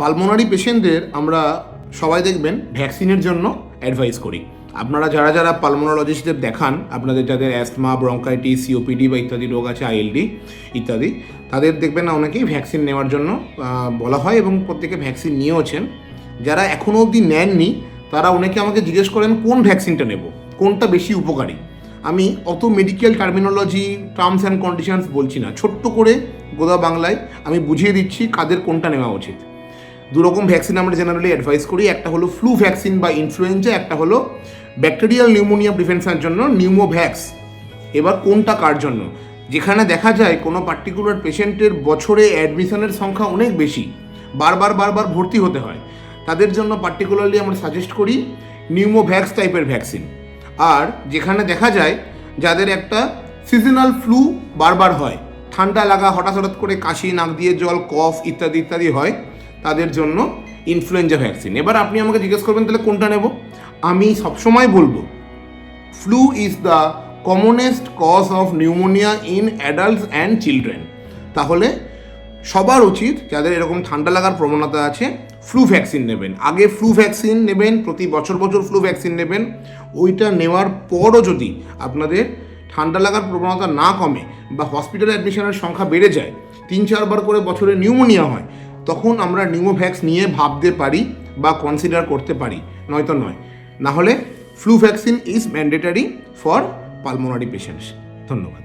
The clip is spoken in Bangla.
পালমোনারি পেশেন্টদের আমরা সবাই দেখবেন ভ্যাকসিনের জন্য অ্যাডভাইস করি। আপনারা যারা যারা পালমোনোলজিস্টদের দেখান, আপনাদের যাদের অ্যাস্তমা ব্রঙ্কাইটিস সিওপিডি বা ইত্যাদি রোগ আছে আইএলডি ইত্যাদি, তাদের দেখবেন না অনেকেই ভ্যাকসিন নেওয়ার জন্য বলা হয় এবং প্রত্যেকে ভ্যাকসিন নিয়েওছেন। যারা এখনও অবধি নেননি, তারা অনেকে আমাকে জিজ্ঞেস করেন, কোন ভ্যাকসিনটা নেব? কোনটা বেশি উপকারী? আমি অত medical terminology terms and conditions বলছি না। ছোট্ট করে গোদা বাংলায় আমি বুঝিয়ে দিচ্ছি কাদের কোনটা নেওয়া উচিত। দু রকম ভ্যাকসিন আমরা জেনারেলি অ্যাডভাইস করি। একটা হলো ফ্লু ভ্যাকসিন বা ইনফ্লুয়েঞ্জা একটা হলো ব্যাকটেরিয়াল নিউমোনিয়া প্রিভেনশনের জন্য নিউমোভ্যাক্স এবার কোনটা কার জন্য? যেখানে দেখা যায় কোনো পার্টিকুলার পেশেন্টের বছরে অ্যাডমিশনের সংখ্যা অনেক বেশি। বারবার বারবার ভর্তি হতে হয়। তাদের জন্য পার্টিকুলারলি আমরা সাজেস্ট করি নিউমোভ্যাক্স টাইপের ভ্যাকসিন আর যেখানে দেখা যায় যাদের একটা সিজনাল ফ্লু বারবার হয়। ঠান্ডা লাগা, হঠাৎ হঠাৎ করে কাশি, নাক দিয়ে জল কফ ইত্যাদি ইত্যাদি হয়। তাদের জন্য ইনফ্লুয়েঞ্জা ভ্যাকসিন এবার আপনি আমাকে জিজ্ঞেস করবেন, তাহলে কোনটা নেব? আমি সবসময় বলব flu is the commonest cause of pneumonia in adults and children তাহলে সবার উচিত, যাদের এরকম ঠান্ডা লাগার প্রবণতা আছে ফ্লু ভ্যাকসিন নেবেন। আগে ফ্লু ভ্যাকসিন নেবেন, প্রতি বছর বছর ফ্লু ভ্যাকসিন নেবেন। ওইটা নেওয়ার পরও যদি আপনাদের ঠান্ডা লাগার প্রবণতা না কমে বা হসপিটালে অ্যাডমিশনের সংখ্যা বেড়ে যায়, তিন চারবার করে বছরে নিউমোনিয়া হয় তখন আমরা নিউমোভ্যাক্স নিয়ে ভাবতে পারি বা কনসিডার করতে পারি, নয়তো নয়। না হলে flu vaccine is mandatory for pulmonary patients ধন্যবাদ।